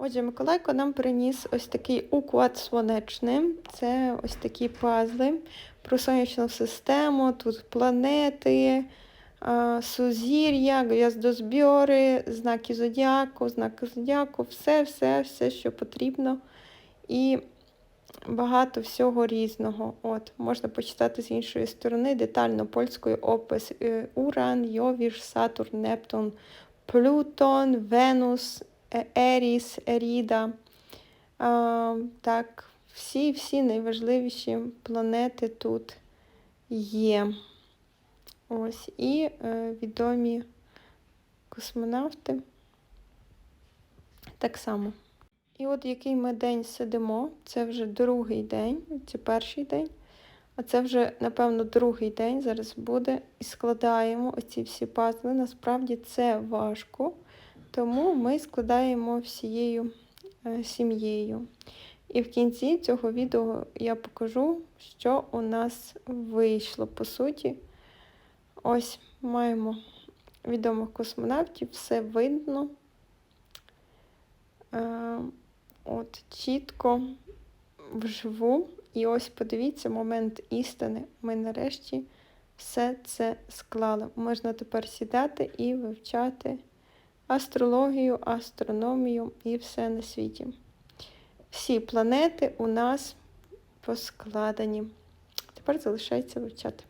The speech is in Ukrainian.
Отже, Миколайко нам приніс ось такий уклад сонячний. Це ось такі пазли про сонячну систему. Тут планети, сузір'я, гв'яздозбьори, знаки зодіаку, знаки зодіаку, все, все, що потрібно. І багато всього різного. От, можна почитати з іншої сторони детально польською опис е, Уран, Йовіш, Сатурн, Нептун, Плутон, Венус, Еріс, Еріда. Так, всі, всі найважливіші планети тут є. Ось, і е, відомі космонавти так само. І от який ми день сидимо, це вже другий день, це перший день, а це вже, напевно, другий день зараз буде. І складаємо оці всі пазли. Насправді це важко, тому ми складаємо всією е, сім'єю. І в кінці цього відео я покажу, що у нас вийшло. По суті, ось маємо відомих космонавтів, все видно. Е, От чітко вживу. І ось подивіться момент істини. Ми нарешті все це склали. Можна тепер сідати і вивчати астрологію, астрономію і все на світі. Всі планети у нас поскладені. Тепер залишається вивчати.